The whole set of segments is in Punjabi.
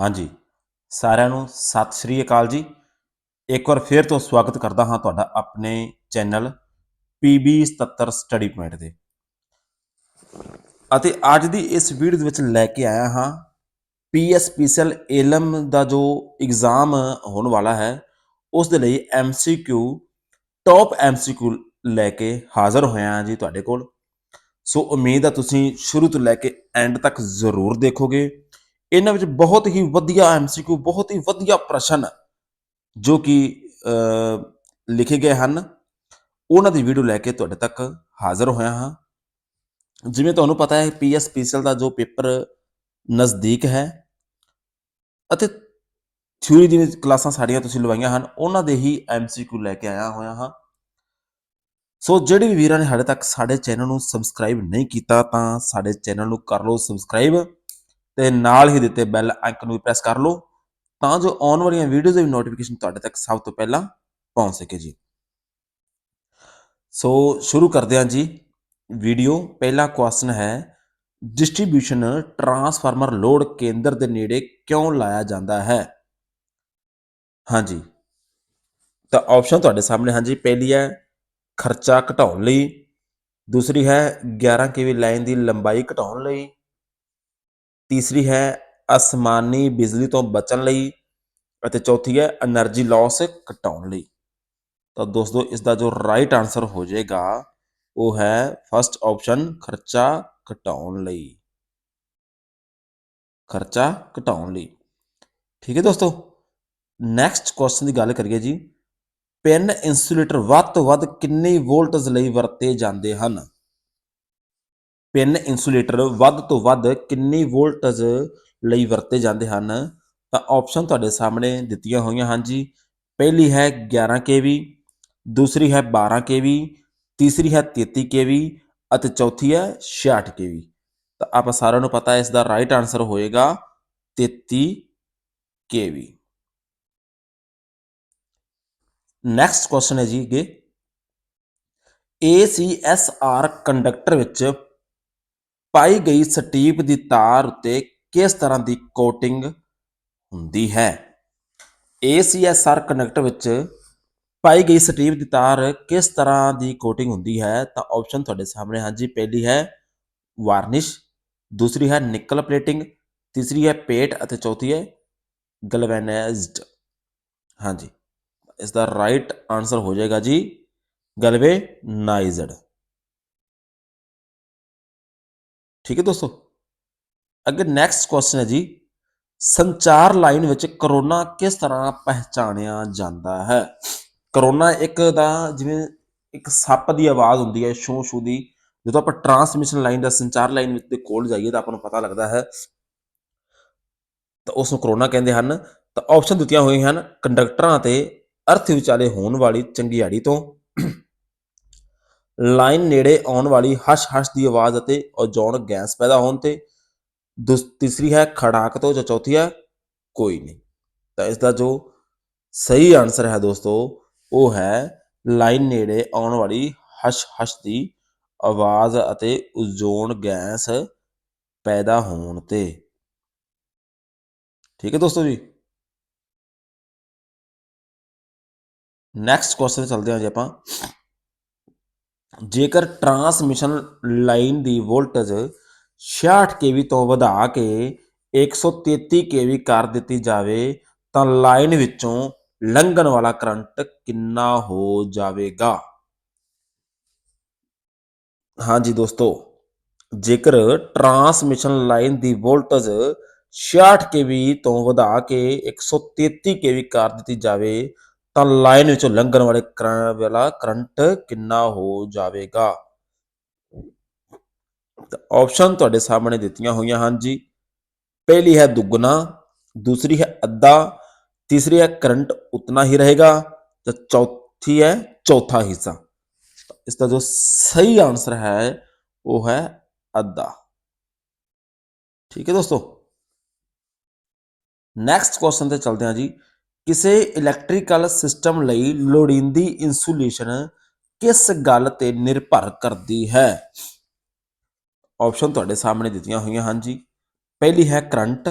ਹਾਂਜੀ। ਸਾਰਿਆਂ ਨੂੰ ਸਤਿ ਸ੍ਰੀ ਅਕਾਲ ਜੀ। ਇੱਕ ਵਾਰ ਫੇਰ ਤੋਂ ਸਵਾਗਤ ਕਰਦਾ ਹਾਂ ਤੁਹਾਡਾ ਆਪਣੇ ਚੈਨਲ PB 77 ਸਟੱਡੀ ਪੁਆਇੰਟ ਤੇ। ਅਤੇ ਅੱਜ ਦੀ ਇਸ ਵੀਡੀਓ ਦੇ ਵਿੱਚ ਲੈ ਕੇ ਆਇਆ ਹਾਂ ਪੀਐਸਪੀਸੀਐਲ ਏਲਮ ਦਾ ਜੋ ਐਗਜ਼ਾਮ ਹੋਣ ਵਾਲਾ ਹੈ, ਉਸ ਦੇ ਲਈ MCQ ਟੌਪ MCQ ਲੈ ਕੇ ਹਾਜ਼ਰ ਹੋਇਆ ਹਾਂ ਜੀ ਤੁਹਾਡੇ ਕੋਲ। ਸੋ ਉਮੀਦ ਆ ਤੁਸੀਂ ਸ਼ੁਰੂ ਤੋਂ ਲੈ ਕੇ ਐਂਡ ਤੱਕ ਜ਼ਰੂਰ ਦੇਖੋਗੇ। ਇਹਨਾਂ ਵਿੱਚ ਬਹੁਤ ਹੀ ਵਧੀਆ ਐਮਸੀਕਿਊ ਬਹੁਤ ਹੀ ਵਧੀਆ ਪ੍ਰਸ਼ਨ ਜੋ ਕਿ ਲਿਖੇ ਗਏ ਹਨ। ਉਹਨਾਂ ਦੀ ਵੀਡੀਓ ਲੈ ਕੇ ਤੁਹਾਡੇ ਤੱਕ ਹਾਜ਼ਰ ਹੋਇਆ ਹਾਂ। ਜਿਵੇਂ ਤੁਹਾਨੂੰ ਪਤਾ ਹੈ ਪੀਐਸ ਪੀਸਲ ਦਾ ਜੋ ਪੇਪਰ ਨਜ਼ਦੀਕ ਹੈ ਅਤੇ ਥਿਊਰੀ ਦੀਆਂ ਕਲਾਸਾਂ ਸਾਡੀਆਂ ਤੁਸੀਂ ਲਵਾਈਆਂ ਹਨ, ਉਹਨਾਂ ਦੇ ਹੀ ਐਮਸੀਕਿਊ ਲੈ ਕੇ ਆਇਆ ਹੋਇਆ ਹਾਂ। ਸੋ ਜਿਹੜੇ ਵੀ ਵੀਰਾਂ ਨੇ ਹਾਲੇ ਤੱਕ ਸਾਡੇ ਚੈਨਲ ਨੂੰ ਸਬਸਕ੍ਰਾਈਬ ਨਹੀਂ ਕੀਤਾ ਤਾਂ ਸਾਡੇ ਚੈਨਲ ਨੂੰ ਕਰ ਲਓ ਸਬਸਕ੍ਰਾਈਬ ਤੇ ਨਾਲ ਹੀ ਦਿੱਤੇ ਬੈਲ ਆਈਕਨ ਨੂੰ ਵੀ ਪ੍ਰੈਸ ਕਰ ਲਓ, ਤਾਂ ਜੋ ਆਉਣ ਵਾਲੀਆਂ ਵੀਡੀਓਜ਼ ਦੀ ਨੋਟੀਫਿਕੇਸ਼ਨ ਤੁਹਾਡੇ ਤੱਕ ਸਭ ਤੋਂ ਪਹਿਲਾਂ ਪਹੁੰਚ ਸਕੇ ਜੀ। ਸੋ ਸ਼ੁਰੂ ਕਰਦੇ ਹਾਂ ਜੀ। ਵੀਡੀਓ ਪਹਿਲਾ ਕੁਐਸਚਨ ਹੈ ਡਿਸਟ੍ਰੀਬਿਊਸ਼ਨ ਟਰਾਂਸਫਾਰਮਰ ਲੋਡ ਕੇਂਦਰ ਦੇ ਨੇੜੇ ਕਿਉਂ ਲਾਇਆ ਜਾਂਦਾ ਹੈ? ਹਾਂਜੀ। ਤਾਂ ਆਪਸ਼ਨ ਤੁਹਾਡੇ ਸਾਹਮਣੇ, ਹਾਂਜੀ, ਪਹਿਲੀ ਹੈ, ਖਰਚਾ ਘਟਾਉਣ ਲਈ। ਦੂਸਰੀ ਹੈ 11 ਕੇਵੀ ਲਾਈਨ ਦੀ ਲੰਬਾਈ ਘਟਾਉਣ ਲਈ। ਤੀਸਰੀ ਹੈ ਅਸਮਾਨੀ ਬਿਜਲੀ ਤੋਂ ਬਚਣ ਲਈ ਅਤੇ ਚੌਥੀ ਹੈ એનર્ਜੀ ਲਾਸ ਘਟਾਉਣ ਲਈ। ਤਾਂ ਦੋਸਤੋ ਇਸ ਦਾ ਜੋ ਰਾਈਟ ਆਨਸਰ ਹੋ ਜਾਏਗਾ, ਉਹ ਹੈ ਫਸਟ ਆਪਸ਼ਨ ਖਰਚਾ ਘਟਾਉਣ ਲਈ। ਖਰਚਾ ਘਟਾਉਣ ਲਈ। ਠੀਕ ਹੈ ਦੋਸਤੋ? ਨੈਕਸਟ ਕੁਐਸਚਨ ਦੀ ਗੱਲ ਕਰੀਏ ਜੀ। ਪਿੰਨ ਇਨਸੂਲੇਟਰ ਵੱਧ ਤੋਂ ਵੱਧ ਕਿੰਨੇ ਵੋਲਟਸ ਲਈ ਵਰਤੇ ਜਾਂਦੇ ਹਨ? ਪਿੰਨ ਇਨਸੂਲੇਟਰ ਵੱਧ ਤੋਂ ਵੱਧ ਕਿੰਨੀ ਵੋਲਟੇਜ ਲਈ ਵਰਤੇ ਜਾਂਦੇ ਹਨ? ਤਾਂ ਆਪਸ਼ਨ ਤੁਹਾਡੇ ਸਾਹਮਣੇ ਦਿੱਤੀਆਂ ਹੋਈਆਂ ਹਨ ਜੀ। ਪਹਿਲੀ ਹੈ 11 kV, ਦੂਸਰੀ ਹੈ 12 kV, ਤੀਸਰੀ ਹੈ 33 kV ਅਤੇ ਚੌਥੀ ਹੈ 66 kV ਤਾਂ ਆਪਾਂ ਸਾਰਿਆਂ ਨੂੰ ਪਤਾ ਹੈ ਇਸ ਦਾ ਰਾਈਟ ਆਨਸਰ ਹੋਏਗਾ 33 kV ਨੈਕਸਟ ਕੁਐਸਚਨ ਹੈ ਜੀ ਅੱਗੇ। ACSR ਕੰਡਕਟਰ ਵਿੱਚ ਪਾਈ ਗਈ ਸਟੀਪ ਦੀ ਤਾਰ ਉੱਤੇ ਕਿਸ ਤਰ੍ਹਾਂ ਦੀ ਕੋਟਿੰਗ ਹੁੰਦੀ ਹੈ? ACSR ਕਨੈਕਟ ਵਿੱਚ ਪਾਈ ਗਈ ਸਟੀਪ ਦੀ ਤਾਰ ਕਿਸ ਤਰ੍ਹਾਂ ਦੀ ਕੋਟਿੰਗ ਹੁੰਦੀ ਹੈ? ਤਾਂ ਆਪਸ਼ਨ ਤੁਹਾਡੇ ਸਾਹਮਣੇ ਹਾਂਜੀ, ਪਹਿਲੀ ਹੈ ਵਾਰਨਿਸ਼ ਦੂਸਰੀ ਹੈ ਨਿਕਲ ਪਲੇਟਿੰਗ ਤੀਸਰੀ ਹੈ ਪੇਟ ਅਤੇ ਚੌਥੀ ਹੈ ਗਲਵੈਨਾਈਜ਼ਡ ਹਾਂਜੀ, ਇਸ ਦਾ ਰਾਈਟ ਆਨਸਰ ਹੋ ਜਾਏਗਾ ਜੀ ਗਲਵੇਨਾਈਜ਼ਡ ਠੀਕ ਹੈ ਦੋਸਤੋ? ਅੱਗੇ ਨੈਕਸਟ ਕੁਐਸਚਨ ਹੈ ਜੀ। ਸੰਚਾਰ ਲਾਈਨ ਵਿੱਚ ਕਰੋਨਾ ਕਿਸ ਤਰ੍ਹਾਂ ਪਹਿਚਾਣਿਆ ਜਾਂਦਾ ਹੈ? ਕਰੋਨਾ ਇੱਕ ਦਾ ਜਿਵੇਂ ਇੱਕ ਸੱਪ ਦੀ ਆਵਾਜ਼ ਹੁੰਦੀ ਹੈ ਸ਼ੂ ਸ਼ੂ ਦੀ। ਜਦੋਂ ਆਪਾਂ ਟਰਾਂਸਮਿਸ਼ਨ ਲਾਈਨ ਦਾ ਸੰਚਾਰ ਲਾਈਨ ਵਿੱਚ ਦੇ ਕੋਲ ਜਾਈਏ ਤਾਂ ਆਪਾਂ ਨੂੰ ਪਤਾ ਲੱਗਦਾ ਹੈ। ਤਾਂ ਉਸ ਨੂੰ ਕਰੋਨਾ ਕਹਿੰਦੇ ਹਨ। ਤਾਂ ਆਪਸ਼ਨ ਦਿੱਤੀਆਂ ਹੋਈਆਂ ਹਨ। ਕੰਡਕਟਰਾਂ ਅਤੇ ਅਰਥ ਵਿਚਾਲੇ ਹੋਣ ਵਾਲੀ ਚੰਗਿਆੜੀ ਤੋਂ। ਲਾਈਨ ਨੇੜੇ ਆਉਣ ਵਾਲੀ ਹਸ਼-ਹਸ਼ ਦੀ ਆਵਾਜ਼ ਅਤੇ ਓਜ਼ੋਨ ਗੈਸ ਪੈਦਾ ਹੋਣ ਤੇ ਦੂਸ- ਤੀਸਰੀ ਹੈ ਖੜਾਕ ਤੋਂ ਜਾਂ ਚੌਥੀ ਹੈ ਕੋਈ ਨਹੀਂ। ਤਾਂ ਇਸ ਦਾ ਜੋ ਸਹੀ ਆਨਸਰ ਹੈ ਦੋਸਤੋ, ਉਹ ਹੈ ਲਾਈਨ ਨੇੜੇ ਆਉਣ ਵਾਲੀ ਹਸ਼-ਹਸ਼ ਦੀ ਆਵਾਜ਼ ਅਤੇ ਓਜ਼ੋਨ ਗੈਸ ਪੈਦਾ ਹੋਣ ਤੇ। ਠੀਕ ਹੈ ਦੋਸਤੋ ਜੀ? ਨੈਕਸਟ ਕੁਐਸਚਨ ਚੱਲਦੇ ਹਾਂ ਜੀ ਆਪਾਂ। ਜੇਕਰ ਟਰਾਂਸਮਿਸ਼ਨ ਲਾਈਨ ਦੀ ਵੋਲਟੇਜ 66 kV ਤੋਂ ਵਧਾ ਕੇ 133 kV ਕਰ ਦਿੱਤੀ ਜਾਵੇ, ਤਾਂ ਲਾਈਨ ਵਿੱਚੋਂ ਲੰਘਣ ਵਾਲਾ ਕਰੰਟ ਕਿੰਨਾ ਹੋ ਜਾਵੇਗਾ? ਹਾਂਜੀ ਦੋਸਤੋ, ਜੇਕਰ ਟਰਾਂਸਮਿਸ਼ਨ ਲਾਈਨ ਦੀ ਵੋਲਟੇਜ 66 kV ਤੋਂ ਵਧਾ ਕੇ 133 kV ਕਰ ਦਿੱਤੀ ਜਾਵੇ ਤਾਂ ਲਾਈਨ ਵਿੱਚੋਂ ਲੰਘਣ ਵਾਲੇ ਕਰੰਟ ਵਾਲਾ ਕਰੰਟ ਕਿੰਨਾ ਹੋ ਜਾਵੇਗਾ? ਤਾਂ ਆਪਸ਼ਨ ਤੁਹਾਡੇ ਸਾਹਮਣੇ ਦਿੱਤੀਆਂ ਹੋਈਆਂ ਹਨ ਜੀ। ਪਹਿਲੀ ਹੈ ਦੁੱਗਣਾ, ਦੂਸਰੀ ਹੈ ਅੱਧਾ, ਤੀਸਰੀ ਹੈ ਕਰੰਟ ਉਤਨਾ ਹੀ ਰਹੇਗਾ, ਤੇ ਚੌਥੀ ਹੈ ਚੌਥਾ ਹਿੱਸਾ। ਤਾਂ ਇਸ ਦਾ ਜੋ ਸਹੀ ਆਨਸਰ ਹੈ, ਉਹ ਹੈ ਅੱਧਾ। ਠੀਕ ਹੈ ਦੋਸਤੋ? ਨੈਕਸਟ ਕੁਐਸਚਨ ਤੇ ਚਲਦੇ ਹਾਂ ਜੀ। ਕਿਸੇ ਇਲੈਕਟ੍ਰੀਕਲ ਸਿਸਟਮ ਲਈ ਲੋੜੀਂਦੀ ਇਨਸੂਲੇਸ਼ਨ ਕਿਸ ਗੱਲ ਤੇ ਨਿਰਭਰ ਕਰਦੀ ਹੈ? ਆਪਸ਼ਨ ਤੁਹਾਡੇ ਸਾਹਮਣੇ ਦਿੱਤੀਆਂ ਹੋਈਆਂ ਹਨ ਜੀ। ਪਹਿਲੀ ਹੈ ਕਰੰਟ,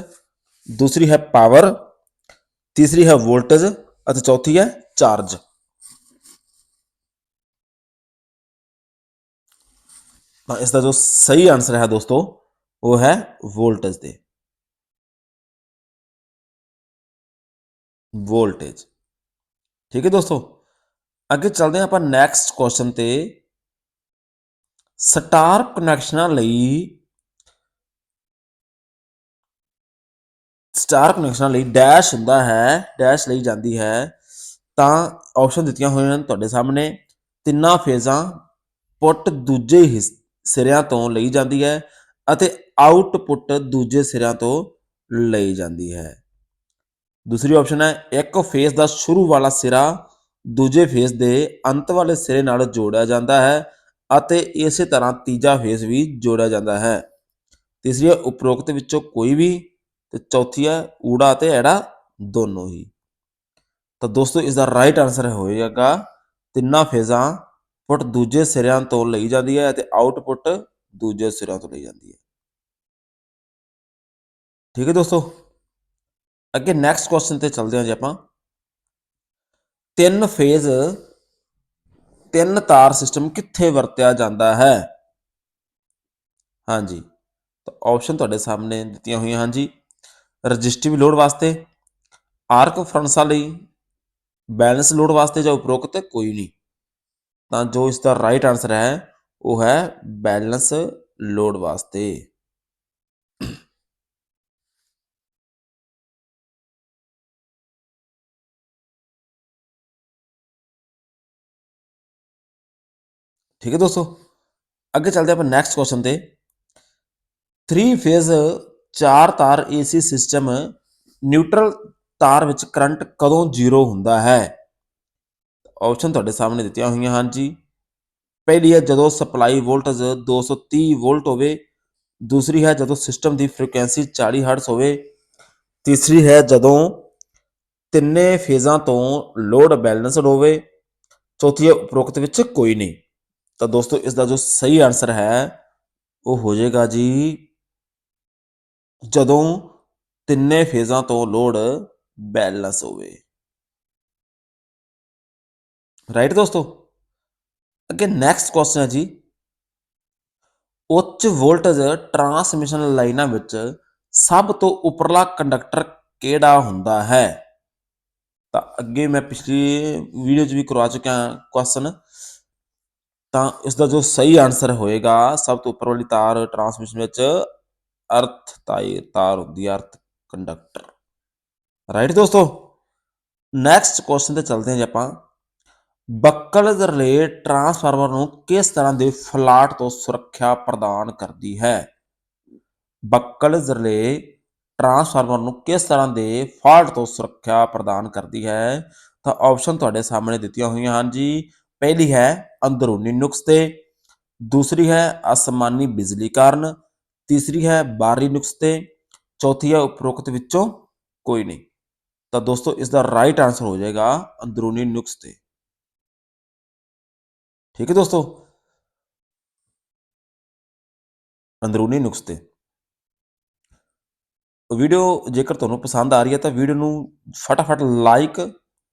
ਦੂਸਰੀ ਹੈ ਪਾਵਰ ਤੀਸਰੀ ਹੈ ਵੋਲਟੇਜ ਅਤੇ ਚੌਥੀ ਹੈ ਚਾਰਜ ਤਾਂ ਇਸ ਦਾ ਜੋ ਸਹੀ ਆਨਸਰ ਹੈ ਦੋਸਤੋ, ਉਹ ਹੈ ਵੋਲਟੇਜ ਦੇ। ਵੋਲਟੇਜ। ਠੀਕ ਹੈ ਦੋਸਤੋ, ਅੱਗੇ ਚੱਲਦੇ ਹਾਂ ਆਪਾਂ ਨੈਕਸਟ ਕੁਐਸਚਨ ਤੇ। ਸਟਾਰ ਕਨੈਕਸ਼ਨਾਂ ਲਈ, ਸਟਾਰ ਕਨੈਕਸ਼ਨਾਂ ਲਈ ਡੈਸ਼ ਹੁੰਦਾ ਹੈ ਡੈਸ਼ ਲਈ ਜਾਂਦੀ ਹੈ। ਤਾਂ ਆਪਸ਼ਨ ਦਿੱਤੀਆਂ ਹੋਈਆਂ ਹਨ ਤੁਹਾਡੇ ਸਾਹਮਣੇ। ਤਿੰਨਾਂ ਫੇਜ਼ਾਂ ਪੁੱਟ ਦੂਜੇ ਹਿੱਸ- ਸਿਰਿਆਂ ਤੋਂ ਲਈ ਜਾਂਦੀ ਹੈ ਅਤੇ ਆਊਟਪੁੱਟ ਦੂਜੇ ਸਿਰਿਆਂ ਤੋਂ ਲਈ ਜਾਂਦੀ ਹੈ। ਦੂਸਰੀ ਆਪਸ਼ਨ ਹੈ, ਇੱਕ ਫੇਸ ਦਾ ਸ਼ੁਰੂ ਵਾਲਾ ਸਿਰਾ ਦੂਜੇ ਫੇਸ ਦੇ ਅੰਤ ਵਾਲੇ ਸਿਰੇ ਨਾਲ ਜੋੜਿਆ ਜਾਂਦਾ ਹੈ ਅਤੇ ਇਸੇ ਤਰ੍ਹਾਂ ਤੀਜਾ ਫੇਸ ਵੀ ਜੋੜਿਆ ਜਾਂਦਾ ਹੈ। ਤੀਸਰੀ ਹੈ, ਉਪਰੋਕਤ ਵਿੱਚੋਂ ਕੋਈ ਵੀ ਤੇ ਚੌਥੀ ਹੈ, ਊੜਾ ਤੇ ਐੜਾ ਦੋਨੋਂ ਹੀ। ਤਾਂ ਦੋਸਤੋ ਇਸ ਦਾ ਰਾਈਟ ਆਨਸਰ ਹੋਏਗਾ, ਤਿੰਨਾਂ ਫੇਜ਼ਾਂ ਪੁੱਟ ਦੂਜੇ ਸਿਰਿਆਂ ਤੋਂ ਲਈ ਜਾਂਦੀ ਹੈ ਅਤੇ ਆਊਟਪੁੱਟ ਦੂਜੇ ਸਿਰਿਆਂ ਤੋਂ ਲਈ ਜਾਂਦੀ ਹੈ। ਠੀਕ ਹੈ ਦੋਸਤੋ? ਅੱਗੇ ਨੈਕਸਟ ਕੁਐਸਚਨ ਤੇ ਚੱਲਦੇ ਹਾਂ ਜੀ ਆਪਾਂ। ਤਿੰਨ ਫੇਜ਼ ਤਿੰਨ ਤਾਰ ਸਿਸਟਮ ਕਿੱਥੇ ਵਰਤਿਆ ਜਾਂਦਾ ਹੈ? ਹਾਂਜੀ, ਤਾਂ ਆਪਸ਼ਨ ਤੁਹਾਡੇ ਸਾਹਮਣੇ ਦਿੱਤੀਆਂ ਹੋਈਆਂ ਹਨ ਜੀ ਰਜਿਸਟਿਵ ਲੋਡ ਵਾਸਤੇ, ਆਰਕ ਫਰਨਸਾਂ ਲਈ ਬੈਲੈਂਸ ਲੋਡ ਵਾਸਤੇ ਜਾਂ ਉਪਰੋਕਤ ਕੋਈ ਨਹੀਂ। ਤਾਂ ਜੋ ਇਸ ਦਾ ਰਾਈਟ ਆਨਸਰ ਹੈ, ਉਹ ਹੈ ਬੈਲੈਂਸ ਲੋਡ ਵਾਸਤੇ। ਠੀਕ ਹੈ ਦੋਸਤੋ, ਅੱਗੇ ਚੱਲਦੇ ਆਪਾਂ ਨੈਕਸਟ ਕੁਐਸਚਨ ਤੇ। 3 ਫੇਜ਼ ਚਾਰ ਤਾਰ ਏਸੀ ਸਿਸਟਮ ਨਿਊਟਰਲ ਤਾਰ ਵਿੱਚ ਕਰੰਟ ਕਦੋਂ ਜ਼ੀਰੋ ਹੁੰਦਾ ਹੈ? ਆਪਸ਼ਨ ਤੁਹਾਡੇ ਸਾਹਮਣੇ ਦਿੱਤੀਆਂ ਹੋਈਆਂ ਹਨ ਜੀ। ਪਹਿਲੀ ਹੈ ਜਦੋਂ ਸਪਲਾਈ ਵੋਲਟੇਜ 230 ਵੋਲਟ ਹੋਵੇ, ਦੂਸਰੀ ਹੈ ਜਦੋਂ ਸਿਸਟਮ ਦੀ ਫ੍ਰੀਕੁਐਂਸੀ 40 ਹਰਟਜ਼ ਹੋਵੇ, ਤੀਸਰੀ ਹੈ ਜਦੋਂ ਤਿੰਨੇ ਫੇਜ਼ਾਂ ਤੋਂ ਲੋਡ ਬੈਲੈਂਸਡ ਹੋਵੇ, ਚੌਥੀ ਹੈ ਉਪਰੋਕਤ ਵਿੱਚ ਕੋਈ ਨਹੀਂ। ਤਾਂ ਦੋਸਤੋ ਇਸ ਦਾ ਜੋ ਸਹੀ ਆਨਸਰ ਹੈ, ਉਹ ਹੋ ਜਾਏਗਾ ਜੀ, ਜਦੋਂ ਤਿੰਨੇ ਫੇਜ਼ਾਂ ਤੋਂ ਲੋਡ ਬੈਲੈਂਸ ਹੋਵੇ। ਰਾਈਟ ਦੋਸਤੋ? ਅੱਗੇ ਨੈਕਸਟ ਕੁਐਸਚਨ ਹੈ ਜੀ। ਉੱਚ ਵੋਲਟੇਜ ਟਰਾਂਸਮਿਸ਼ਨ ਲਾਈਨਾਂ ਵਿੱਚ ਸਭ ਤੋਂ ਉੱਪਰਲਾ ਕੰਡਕਟਰ ਕਿਹੜਾ ਹੁੰਦਾ ਹੈ? ਤਾਂ ਅੱਗੇ ਮੈਂ ਪਿਛਲੀ ਵੀਡੀਓ 'ਚ ਵੀ ਕਰਵਾ ਚੁੱਕਿਆ ਕੁਐਸਚਨ ਤਾਂ ਇਸ ਦਾ ਜੋ ਸਹੀ ਆਨਸਰ ਹੋਏਗਾ, ਸਭ ਤੋਂ ਉੱਪਰ ਵਾਲੀ ਤਾਰ ਟਰਾਂਸਮਿਸ਼ਨ ਵਿੱਚ ਅਰਥ ਤਾਰ ਤਾਰ ਹੁੰਦੀ ਹੈ ਅਰਥ ਕੰਡਕਟਰ ਰਾਈਟ ਦੋਸਤੋ? ਨੈਕਸਟ ਕੁਐਸਚਨ ਤੇ ਚੱਲਦੇ ਹਾਂ ਜੀ ਆਪਾਂ। ਬੱਕਲ ਰਿਲੇ ਟਰਾਂਸਫਾਰਮਰ ਨੂੰ ਕਿਸ ਤਰ੍ਹਾਂ ਦੇ ਫਲਾਟ ਤੋਂ ਸੁਰੱਖਿਆ ਪ੍ਰਦਾਨ ਕਰਦੀ ਹੈ? ਬੱਕਲ ਰਿਲੇ ਟਰਾਂਸਫਾਰਮਰ ਨੂੰ ਕਿਸ ਤਰ੍ਹਾਂ ਦੇ ਫਾਲਟ ਤੋਂ ਸੁਰੱਖਿਆ ਪ੍ਰਦਾਨ ਕਰਦੀ ਹੈ? ਤਾਂ ਆਪਸ਼ਨ ਤੁਹਾਡੇ ਸਾਹਮਣੇ ਦਿੱਤੀਆਂ ਹੋਈਆਂ ਹਨ ਜੀ। ਪਹਿਲੀ ਹੈ ਅੰਦਰੂਨੀ ਨੁਕਸ ਦੂਸਰੀ ਹੈ ਅਸਮਾਨੀ ਬਿਜਲੀ ਕਾਰਨ, ਤੀਸਰੀ ਹੈ ਬਾਹਰੀ ਨੁਕਸ ਤੇ ਚੌਥੀ ਹੈ ਉਪਰੋਕਤ ਵਿੱਚੋਂ ਕੋਈ ਨਹੀਂ। ਤਾਂ ਦੋਸਤੋ ਇਸ ਦਾ ਰਾਈਟ ਆਨਸਰ ਹੋ ਜਾਏਗਾ ਅੰਦਰੂਨੀ ਨੁਕਸ ਤੇ ਠੀਕ ਹੈ ਦੋਸਤੋ? ਅੰਦਰੂਨੀ ਨੁਕਸ ਤੇ ਵੀਡੀਓ ਜੇਕਰ ਤੁਹਾਨੂੰ ਪਸੰਦ ਆ ਰਹੀ ਹੈ ਤਾਂ ਵੀਡੀਓ ਨੂੰ ਫਟਾਫਟ ਲਾਈਕ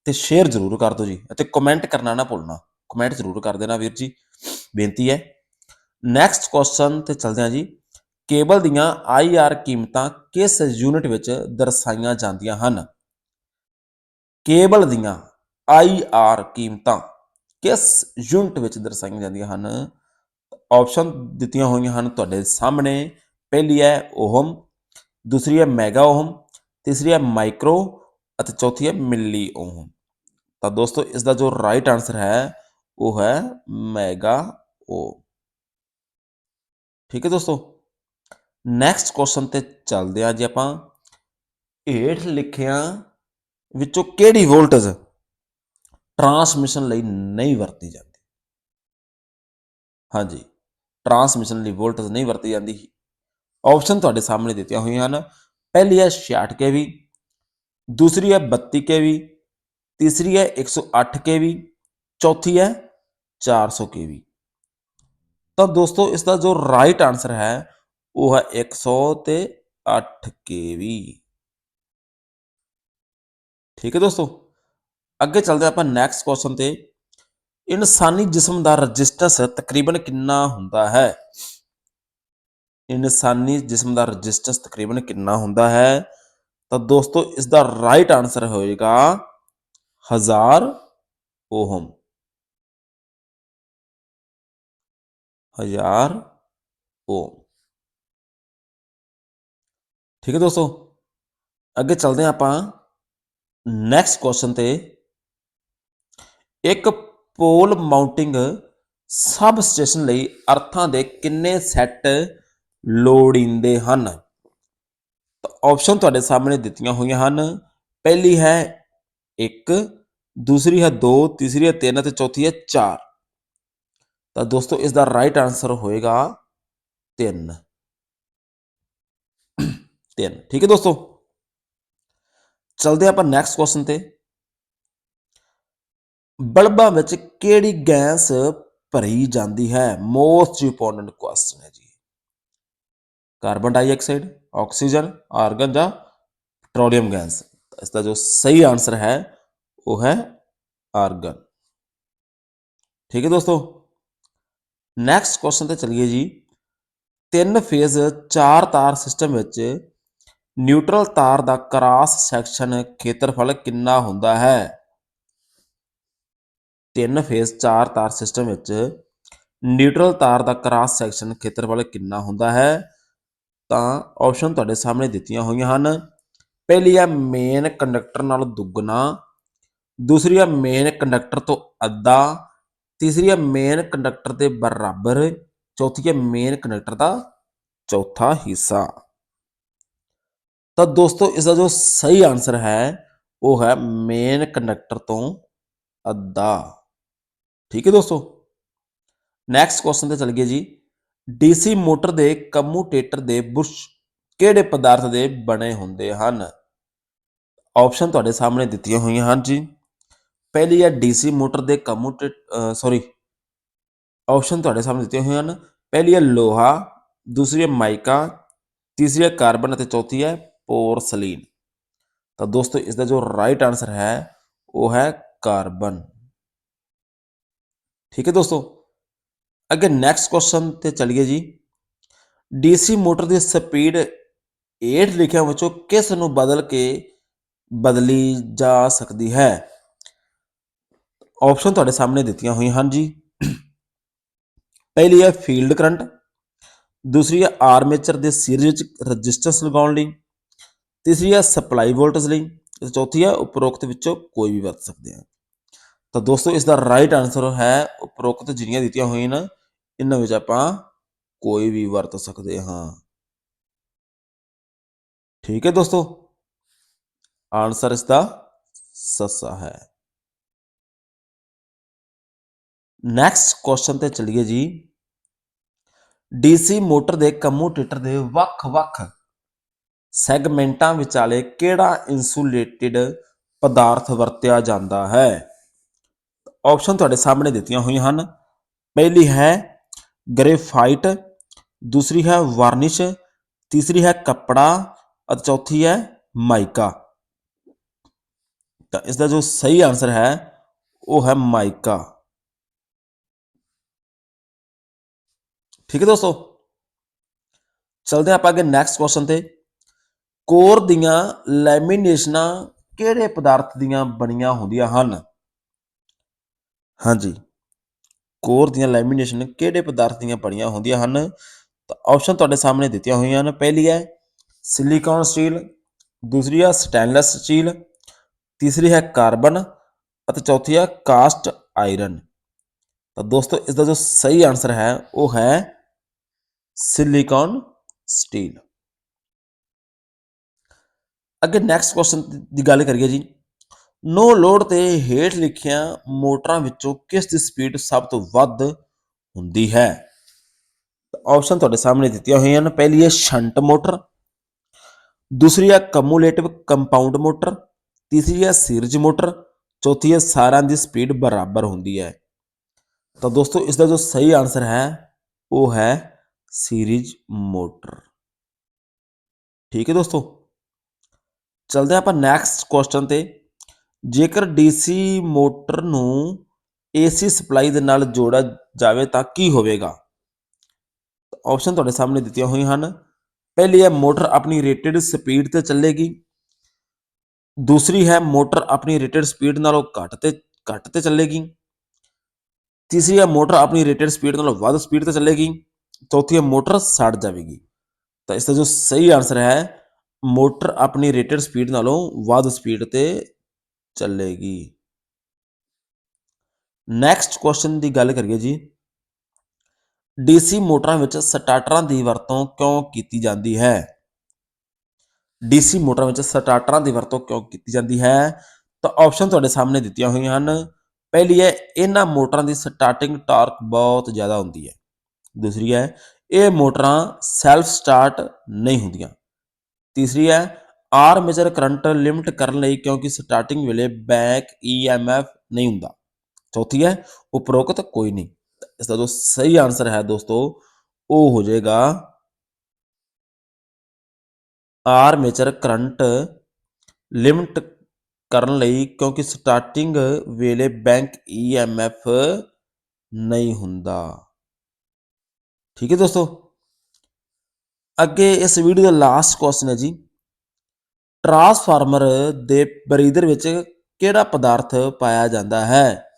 ਤੇ ਸ਼ੇਅਰ ਜ਼ਰੂਰ ਕਰ ਦਿਓ ਜੀ ਅਤੇ ਕਮੈਂਟ ਕਰਨਾ ਨਾ ਭੁੱਲਣਾ। ਕਮੈਂਟ ਜ਼ਰੂਰ ਕਰ ਦੇਣਾ ਵੀਰ ਜੀ। ਬੇਨਤੀ ਹੈ। ਨੈਕਸਟ ਕੁਐਸਚਨ ਤੇ ਚੱਲਦੇ ਹਾਂ ਜੀ। ਕੇਬਲ ਦੀਆਂ ਆਈਆਰ ਕੀਮਤਾਂ ਕਿਸ ਯੂਨਿਟ ਵਿੱਚ ਦਰਸਾਈਆਂ ਜਾਂਦੀਆਂ ਹਨ? ਕੇਬਲ ਦੀਆਂ ਆਈਆਰ ਕੀਮਤਾਂ ਕਿਸ ਯੂਨਿਟ ਵਿੱਚ ਦਰਸਾਈਆਂ ਜਾਂਦੀਆਂ ਹਨ? ਆਪਸ਼ਨ ਦਿੱਤੀਆਂ ਹੋਈਆਂ ਹਨ ਤੁਹਾਡੇ ਸਾਹਮਣੇ। ਪਹਿਲੀ ਹੈ ਓਹਮ ਦੂਸਰੀ ਹੈ ਮੈਗਾ ਓਹਮ ਤੀਸਰੀ ਹੈ ਮਾਈਕਰੋ ਅਤੇ ਚੌਥੀ ਹੈ ਮਿਲੀ ਓਹਮ ਤਾਂ ਦੋਸਤੋ, ਇਸ ਦਾ ਜੋ ਰਾਈਟ ਆਨਸਰ ਹੈ ਉਹ ਹੈ ਮੈਗਾ ਓਮ ਠੀਕ ਹੈ ਦੋਸਤੋ ਨੈਕਸਟ ਕੁਐਸਚਨ ਤੇ ਚੱਲਦੇ ਹਾਂ ਜੇ ਆਪਾਂ। ਹੇਠ ਲਿਖਿਆਂ ਵਿੱਚੋਂ ਕਿਹੜੀ ਵੋਲਟੇਜ ਟਰਾਂਸਮਿਸ਼ਨ ਲਈ ਨਹੀਂ ਵਰਤੀ ਜਾਂਦੀ? ਹਾਂਜੀ ਟਰਾਂਸਮਿਸ਼ਨ ਲਈ ਵੋਲਟੇਜ ਨਹੀਂ ਵਰਤੀ ਜਾਂਦੀ। ਆਪਸ਼ਨ ਤੁਹਾਡੇ ਸਾਹਮਣੇ ਦਿੱਤੀਆਂ ਹੋਈਆਂ ਹਨ। ਪਹਿਲੀ ਹੈ 66 ਕੇਵੀ ਦੂਸਰੀ ਹੈ 32 ਕੇਵੀ ਤੀਸਰੀ ਹੈ 108 ਕੇਵੀ ਚੌਥੀ ਹੈ 400 ਕੇਵੀ ਤਾਂ ਦੋਸਤੋ ਇਸ ਦਾ ਜੋ ਰਾਈਟ ਆਨਸਰ ਹੈ ਉਹ ਹੈ 100 ਤੇ 8 ਕੇਵੀ ਠੀਕ ਹੈ ਦੋਸਤੋ ਅੱਗੇ ਚੱਲਦੇ ਆਪਾਂ ਨੈਕਸਟ ਕੁਐਸਚਨ ਤੇ ਇਨਸਾਨੀ ਜਿਸਮ ਦਾ ਰੈਜ਼ਿਸਟੈਂਸ ਤਕਰੀਬਨ ਕਿੰਨਾ ਹੁੰਦਾ ਹੈ ਇਨਸਾਨੀ ਜਿਸਮ ਦਾ ਰੈਜ਼ਿਸਟੈਂਸ ਤਕਰੀਬਨ ਕਿੰਨਾ ਹੁੰਦਾ ਹੈ ਤਾਂ ਦੋਸਤੋ ਇਸ ਦਾ ਰਾਈਟ ਆਨਸਰ ਹੋਏਗਾ 1000 ਓਹਮ 1000 ਓਮ ਠੀਕ ਹੈ ਦੋਸਤੋ, ਅੱਗੇ ਚੱਲਦੇ ਹਾਂ ਆਪਾਂ ਨੈਕਸਟ ਕੁਐਸਚਨ ਤੇ। ਇੱਕ ਪੋਲ ਮਾਊਂਟਿੰਗ ਸਬ ਸਟੇਸ਼ਨ ਲਈ ਅਰਥਾਂ ਦੇ ਕਿੰਨੇ ਸੈੱਟ ਲੋੜੀਂਦੇ ਹਨ? ਤਾਂ ਆਪਸ਼ਨ ਤੁਹਾਡੇ ਸਾਹਮਣੇ ਦਿੱਤੀਆਂ ਹੋਈਆਂ ਹਨ। ਪਹਿਲੀ ਹੈ 1 ਦੂਸਰੀ ਹੈ 2 ਤੀਸਰੀ ਹੈ 3 ਅਤੇ ਚੌਥੀ ਹੈ 4 ਤਾਂ ਦੋਸਤੋ ਇਸ ਦਾ ਰਾਈਟ ਆਨਸਰ ਹੋਏਗਾ 3 3 ਠੀਕ ਹੈ ਦੋਸਤੋ? ਚਲਦੇ ਆਪਾਂ ਨੈਕਸਟ ਕੁਐਸਚਨ ਤੇ। ਬਲਬਾਂ ਵਿੱਚ ਕਿਹੜੀ ਗੈਸ ਭਰੀ ਜਾਂਦੀ ਹੈ? ਮੋਸਟ ਇੰਪੋਰਟੈਂਟ ਕੁਐਸਚਨ ਹੈ ਜੀ। ਕਾਰਬਨ ਡਾਈਆਕਸਾਈਡ ਆਕਸੀਜਨ ਆਰਗਨ ਜਾਂ ਪੈਟਰੋਲੀਅਮ ਗੈਸ ਇਸ ਦਾ ਜੋ ਸਹੀ ਆਨਸਰ ਹੈ, ਉਹ ਹੈ ਆਰਗਨ ਠੀਕ ਹੈ ਦੋਸਤੋ? ਨੈਕਸਟ ਕੁਐਸਚਨ ਤੇ ਚਲੀਏ ਜੀ। ਤਿੰਨ ਫੇਜ਼ ਚਾਰ ਤਾਰ ਸਿਸਟਮ ਵਿੱਚ ਨਿਊਟਰਲ ਤਾਰ ਦਾ ਕ੍ਰਾਸ ਸੈਕਸ਼ਨ ਖੇਤਰਫਲ ਕਿੰਨਾ ਹੁੰਦਾ ਹੈ? ਤਿੰਨ ਫੇਜ਼ ਚਾਰ ਤਾਰ ਸਿਸਟਮ ਵਿੱਚ ਨਿਊਟਰਲ ਤਾਰ ਦਾ ਕ੍ਰਾਸ ਸੈਕਸ਼ਨ ਖੇਤਰਫਲ ਕਿੰਨਾ ਹੁੰਦਾ ਹੈ? ਤਾਂ ਆਪਸ਼ਨ ਤੁਹਾਡੇ ਸਾਹਮਣੇ ਦਿੱਤੀਆਂ ਹੋਈਆਂ ਹਨ। ਪਹਿਲੀ ਆ ਮੇਨ ਕੰਡਕਟਰ ਨਾਲ ਦੁੱਗਣਾ, ਦੂਸਰੀ ਆ ਮੇਨ ਕੰਡਕਟਰ ਤੋਂ ਅੱਧਾ ਤੀਸਰੀ ਹੈ ਮੇਨ ਕੰਡਕਟਰ ਦੇ ਬਰਾਬਰ, ਚੌਥੀ ਹੈ ਮੇਨ ਕੰਡਕਟਰ ਦਾ ਚੌਥਾ ਹਿੱਸਾ। ਤਾਂ ਦੋਸਤੋ ਇਸ ਦਾ ਜੋ ਸਹੀ ਆਨਸਰ ਹੈ, ਉਹ ਹੈ ਮੇਨ ਕੰਡਕਟਰ ਤੋਂ ਅੱਧਾ। ਠੀਕ ਹੈ ਦੋਸਤੋ? ਨੈਕਸਟ ਕੁਐਸਚਨ ਤੇ ਚੱਲ ਗਏ ਜੀ। ਡੀਸੀ ਮੋਟਰ ਦੇ ਕਮੂਟੇਟਰ ਦੇ ਬੁਰਸ਼ ਕਿਹੜੇ ਪਦਾਰਥ ਦੇ ਬਣੇ ਹੁੰਦੇ ਹਨ? ਆਪਸ਼ਨ ਤੁਹਾਡੇ ਸਾਹਮਣੇ ਦਿੱਤੀਆਂ ਹੋਈਆਂ ਹਨ ਜੀ। ਪਹਿਲੀ ਹੈ ਡੀਸੀ ਮੋਟਰ ਦੇ ਕਮੂਟੇਟਰ ਸੌਰੀ ਆਪਸ਼ਨ ਤੁਹਾਡੇ ਸਾਹਮਣੇ ਦਿੱਤੇ ਹੋਏ ਹਨ। ਪਹਿਲੀ ਹੈ ਲੋਹਾ, ਦੂਸਰੀ ਹੈ ਮਾਈਕਾ, ਤੀਸਰੀ ਹੈ ਕਾਰਬਨ ਅਤੇ ਚੌਥੀ ਹੈ ਪੋਰਸਲੀਨ। ਤਾਂ ਦੋਸਤੋ ਇਸ ਦਾ ਜੋ ਰਾਈਟ ਆਨਸਰ ਹੈ, ਉਹ ਹੈ ਕਾਰਬਨ। ਠੀਕ ਹੈ ਦੋਸਤੋ? ਅੱਗੇ ਨੈਕਸਟ ਕੁਐਸਚਨ ਤੇ ਚਲਿਏ ਜੀ। ਡੀਸੀ ਮੋਟਰ ਦੀ ਸਪੀਡ 8 ਲਿਖਿਆ ਵਿੱਚੋਂ ਕਿਸ ਨੂੰ ਬਦਲ ਕੇ ਬਦਲੀ ਜਾ ਸਕਦੀ ਹੈ? ਆਪਸ਼ਨ ਤੁਹਾਡੇ ਸਾਹਮਣੇ ਦਿੱਤੀਆਂ ਹੋਈਆਂ ਹਨ ਜੀ। ਪਹਿਲੀ ਹੈ ਫੀਲਡ ਕਰੰਟ। ਦੂਸਰੀ ਹੈ ਆਰਮੇਚਰ ਦੇ ਸੀਰੀਜ਼ ਵਿੱਚ ਰੈਜ਼ਿਸਟੈਂਸ ਲਗਾਉਣ ਲਈ। ਤੀਸਰੀ ਹੈ ਸਪਲਾਈ ਵੋਲਟੇਜ ਲਈ। ਤੇ ਚੌਥੀ ਹੈ ਉਪਰੋਕਤ ਵਿੱਚੋਂ ਕੋਈ ਵੀ ਵਰਤ ਸਕਦੇ ਹਾਂ। ਤਾਂ ਦੋਸਤੋ, ਇਸ ਦਾ ਰਾਈਟ ਆਨਸਰ ਹੈ ਉਪਰੋਕਤ ਜਿਹੜੀਆਂ ਦਿੱਤੀਆਂ ਹੋਈਆਂ ਨੇ, ਇਹਨਾਂ ਵਿੱਚ ਆਪਾਂ ਕੋਈ ਵੀ ਵਰਤ ਸਕਦੇ ਹਾਂ। ਠੀਕ ਹੈ ਦੋਸਤੋ? ਆਨਸਰ ਇਸ ਦਾ ਸੱਸਾ ਹੈ। ਨੈਕਸਟ ਕੁਐਸਚਨ ਤੇ ਚਲੀਏ ਜੀ। ਡੀਸੀ ਮੋਟਰ ਦੇ ਕਮੂਟੇਟਰ ਦੇ ਵੱਖ-ਵੱਖ ਸੈਗਮੈਂਟਾਂ ਵਿਚਾਲੇ ਕਿਹੜਾ ਇਨਸੂਲੇਟਿਡ ਪਦਾਰਥ ਵਰਤਿਆ ਜਾਂਦਾ ਹੈ? ਆਪਸ਼ਨ ਤੁਹਾਡੇ ਸਾਹਮਣੇ ਦਿੱਤੀਆਂ ਹੋਈਆਂ ਹਨ। ਪਹਿਲੀ ਹੈ ਗ੍ਰੇਫਾਈਟ, ਦੂਸਰੀ ਹੈ ਵਾਰਨਿਸ਼, ਤੀਸਰੀ ਹੈ ਕੱਪੜਾ ਅਤੇ ਚੌਥੀ ਹੈ ਮਾਈਕਾ ਤਾਂ ਇਸ ਦਾ ਜੋ ਸਹੀ ਆਨਸਰ ਹੈ, ਉਹ ਹੈ ਮਾਈਕਾ ਠੀਕ ਹੈ ਦੋਸਤੋ? ਚਲਦੇ ਹਾਂ ਆਪਾਂ ਅੱਗੇ ਨੈਕਸਟ ਕੁਐਸਚਨ ਤੇ। ਕੋਰ ਦੀਆਂ ਲੈਮੀਨੇਸ਼ਨਾਂ ਕਿਹੜੇ ਪਦਾਰਥ ਦੀਆਂ ਬਣੀਆਂ ਹੁੰਦੀਆਂ ਹਨ? ਹਾਂਜੀ। ਕੋਰ ਦੀਆਂ ਲੈਮੀਨੇਸ਼ਨ ਕਿਹੜੇ ਪਦਾਰਥ ਦੀਆਂ ਬਣੀਆਂ ਹੁੰਦੀਆਂ ਹਨ? ਤਾਂ ਆਪਸ਼ਨ ਤੁਹਾਡੇ ਸਾਹਮਣੇ ਦਿੱਤੀਆਂ ਹੋਈਆਂ ਹਨ। ਪਹਿਲੀ ਹੈ ਸਿਲੀਕਾਨ ਸਟੀਲ ਦੂਸਰੀ ਹੈ ਸਟੇਨਲੈਸ ਸਟੀਲ ਤੀਸਰੀ ਹੈ ਕਾਰਬਨ ਅਤੇ ਚੌਥੀ ਹੈ ਕਾਸਟ ਆਇਰਨ ਤਾਂ ਦੋਸਤੋ ਇਸ ਦਾ ਜੋ ਸਹੀ ਆਨਸਰ ਹੈ, ਉਹ ਹੈ ਸਿਲੀਕਾਨ ਸਟੀਲ ਅੱਗੇ ਨੈਕਸਟ ਕੁਐਸਚਨ ਦੀ ਗੱਲ ਕਰੀਏ ਜੀ। ਨੋ ਲੋਡ ਤੇ ਹੇਠ ਲਿਖੀਆਂ ਮੋਟਰਾਂ ਵਿੱਚੋਂ ਕਿਸ ਦੀ ਸਪੀਡ ਸਭ ਤੋਂ ਵੱਧ ਹੁੰਦੀ ਹੈ? ਆਪਸ਼ਨ ਤੁਹਾਡੇ ਸਾਹਮਣੇ ਦਿੱਤੀਆਂ ਹੋਈਆਂ ਹਨ ਪਹਿਲੀ ਹੈ ਸ਼ੰਟ ਮੋਟਰ ਦੂਸਰੀ ਹੈ ਕਮੂਲੇਟਿਵ ਕੰਪਾਊਂਡ ਮੋਟਰ ਤੀਸਰੀ ਹੈ ਸੀਰੀਜ਼ ਮੋਟਰ ਚੌਥੀ ਹੈ ਸਾਰਿਆਂ ਦੀ ਸਪੀਡ ਬਰਾਬਰ ਹੁੰਦੀ ਹੈ। ਤਾਂ ਦੋਸਤੋ ਇਸ ਦਾ ਜੋ ਸਹੀ ਆਨਸਰ ਹੈ, ਉਹ ਹੈ ਸੀਰੀਜ਼ ਮੋਟਰ। ਠੀਕ ਹੈ ਦੋਸਤੋ? ਚਲਦੇ ਆਪਾਂ ਨੈਕਸਟ ਕੁਐਸਚਨ ਤੇ। ਜੇਕਰ ਡੀਸੀ ਮੋਟਰ ਨੂੰ ਏਸੀ ਸਪਲਾਈ ਦੇ ਨਾਲ ਜੋੜਿਆ ਜਾਵੇ ਤਾਂ ਕੀ ਹੋਵੇਗਾ? ਆਪਸ਼ਨ ਤੁਹਾਡੇ ਸਾਹਮਣੇ ਦਿੱਤੀਆਂ ਹੋਈਆਂ ਹਨ। ਪਹਿਲੀ ਹੈ, ਮੋਟਰ ਆਪਣੀ ਰੇਟਡ ਸਪੀਡ ਤੇ ਚੱਲੇਗੀ। ਦੂਸਰੀ ਹੈ, ਮੋਟਰ ਆਪਣੀ ਰੇਟਡ ਸਪੀਡ ਨਾਲੋਂ ਘੱਟ ਤੇ ਘੱਟ ਤੇ ਚੱਲੇਗੀ। ਤੀਸਰੀ ਹੈ, ਮੋਟਰ ਆਪਣੀ ਰੇਟਡ ਸਪੀਡ ਨਾਲੋਂ ਵੱਧ ਸਪੀਡ ਤੇ ਚੱਲੇਗੀ। ਚੌਥੀ ਹੈ ਮੋਟਰ ਸੜ ਜਾਵੇਗੀ ਤਾਂ ਇਸ ਦਾ ਜੋ ਸਹੀ ਆਨਸਰ ਹੈ ਮੋਟਰ ਆਪਣੀ ਰੇਟਡ ਸਪੀਡ ਨਾਲੋਂ ਵੱਧ ਸਪੀਡ ਤੇ ਚੱਲੇਗੀ ਨੈਕਸਟ ਕੁਐਸਚਨ ਦੀ ਗੱਲ ਕਰੀਏ ਜੀ ਡੀਸੀ ਮੋਟਰਾਂ ਵਿੱਚ ਸਟਾਰਟਰਾਂ ਦੀ ਵਰਤੋਂ ਕਿਉਂ ਕੀਤੀ ਜਾਂਦੀ ਹੈ ਡੀਸੀ ਮੋਟਰਾਂ ਵਿੱਚ ਸਟਾਰਟਰਾਂ ਦੀ ਵਰਤੋਂ ਕਿਉਂ ਕੀਤੀ ਜਾਂਦੀ ਹੈ ਤਾਂ ਆਪਸ਼ਨ ਤੁਹਾਡੇ ਸਾਹਮਣੇ ਦਿੱਤੀਆਂ ਹੋਈਆਂ ਹਨ ਪਹਿਲੀ ਹੈ ਇਹਨਾਂ ਮੋਟਰਾਂ ਦੀ ਸਟਾਰਟਿੰਗ ਟਾਰਕ ਬਹੁਤ ਜ਼ਿਆਦਾ ਹੁੰਦੀ ਹੈ ਦੂਸਰੀ ਹੈ ਇਹ ਮੋਟਰਾਂ ਸੈਲਫ ਸਟਾਰਟ ਨਹੀਂ ਹੁੰਦੀਆਂ ਤੀਸਰੀ ਹੈ ਆਰਮੇਚਰ ਕਰੰਟ ਲਿਮਟ ਕਰਨ ਲਈ ਕਿਉਂਕਿ ਸਟਾਰਟਿੰਗ ਵੇਲੇ ਬੈਕ ਈਐਮਐਫ ਨਹੀਂ ਹੁੰਦਾ ਚੌਥੀ ਹੈ ਉਪਰੋਕਤ ਕੋਈ ਨਹੀਂ ਇਸ ਦਾ ਜੋ ਸਹੀ ਆਨਸਰ ਹੈ ਦੋਸਤੋ ਉਹ ਹੋ ਜਾਏਗਾ ਆਰਮੇਚਰ ਕਰੰਟ ਲਿਮਟ ਕਰਨ ਲਈ ਕਿਉਂਕਿ ਸਟਾਰਟਿੰਗ ਵੇਲੇ ਬੈਂਕ ਈਐਮਐਫ ਨਹੀਂ ਹੁੰਦਾ ਠੀਕ ਹੈ ਦੋਸਤੋ? ਅੱਗੇ ਇਸ ਵੀਡੀਓ ਦਾ ਲਾਸਟ ਕੁਐਸਚਨ ਹੈ ਜੀ। ਟਰਾਂਸਫਾਰਮਰ ਦੇ ਬਰੀਦਰ ਵਿੱਚ ਕਿਹੜਾ ਪਦਾਰਥ ਪਾਇਆ ਜਾਂਦਾ ਹੈ?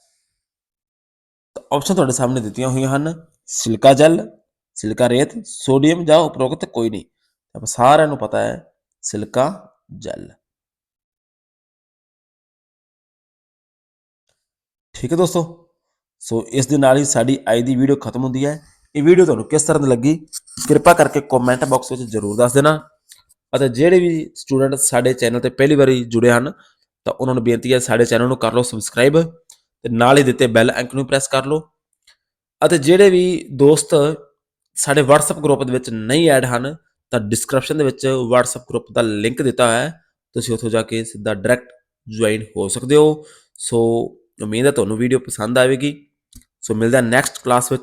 ਆਪਸ਼ਨ ਤੁਹਾਡੇ ਸਾਹਮਣੇ ਦਿੱਤੀਆਂ ਹੋਈਆਂ ਹਨ। ਸਿਲਕਾ ਜੈਲ, ਸਿਲਕਾ ਰੇਤ, ਸੋਡੀਅਮ ਜਾਂ ਉਪਰੋਕਤ ਕੋਈ ਨਹੀਂ। ਆਪਾਂ ਸਾਰਿਆਂ ਨੂੰ ਪਤਾ ਹੈ, ਸਿਲਕਾ ਜਲ। ਠੀਕ ਹੈ ਦੋਸਤੋ? ਸੋ ਇਸ ਦੇ ਨਾਲ ਹੀ ਸਾਡੀ ਅੱਜ ਦੀ ਵੀਡੀਓ ਖਤਮ ਹੁੰਦੀ ਹੈ। ਇਹ ਵੀਡੀਓ ਤੁਹਾਨੂੰ ਕਿਸ ਤਰ੍ਹਾਂ ਦੀ ਲੱਗੀ? ਕਿਰਪਾ ਕਰਕੇ ਕਮੈਂਟ ਬਾਕਸ ਵਿੱਚ ਜ਼ਰੂਰ ਦੱਸ ਦੇਣਾ। ਅਤੇ ਜਿਹੜੇ ਵੀ ਸਟੂਡੈਂਟ ਸਾਡੇ ਚੈਨਲ ਤੇ ਪਹਿਲੀ ਵਾਰੀ ਜੁੜੇ ਹਨ, ਤਾਂ ਉਹਨਾਂ ਨੂੰ ਬੇਨਤੀ ਹੈ ਸਾਡੇ ਚੈਨਲ ਨੂੰ ਕਰ ਲਓ ਸਬਸਕ੍ਰਾਈਬ ਤੇ ਨਾਲ ਹੀ ਦਿੱਤੇ ਬੈਲ ਆਈਕਨ ਨੂੰ ਪ੍ਰੈਸ ਕਰ ਲਓ। ਅਤੇ ਜਿਹੜੇ ਵੀ ਦੋਸਤ ਸਾਡੇ WhatsApp ਗਰੁੱਪ ਦੇ ਵਿੱਚ ਨਹੀਂ ਐਡ ਹਨ, ਤਾਂ ਡਿਸਕ੍ਰਿਪਸ਼ਨ ਦੇ ਵਿੱਚ WhatsApp ਗਰੁੱਪ ਦਾ ਲਿੰਕ ਦਿੱਤਾ ਹੈ। ਤੁਸੀਂ ਉੱਥੋਂ ਜਾ ਕੇ ਸਿੱਧਾ ਡਾਇਰੈਕਟ ਜੁਆਇਨ ਹੋ ਸਕਦੇ ਹੋ। ਸੋ ਉਮੀਦ ਹੈ ਤੁਹਾਨੂੰ ਵੀਡੀਓ ਪਸੰਦ ਆਵੇਗੀ। ਸੋ ਮਿਲਦਾ ਨੈਕਸਟ ਕਲਾਸ ਵਿੱਚ।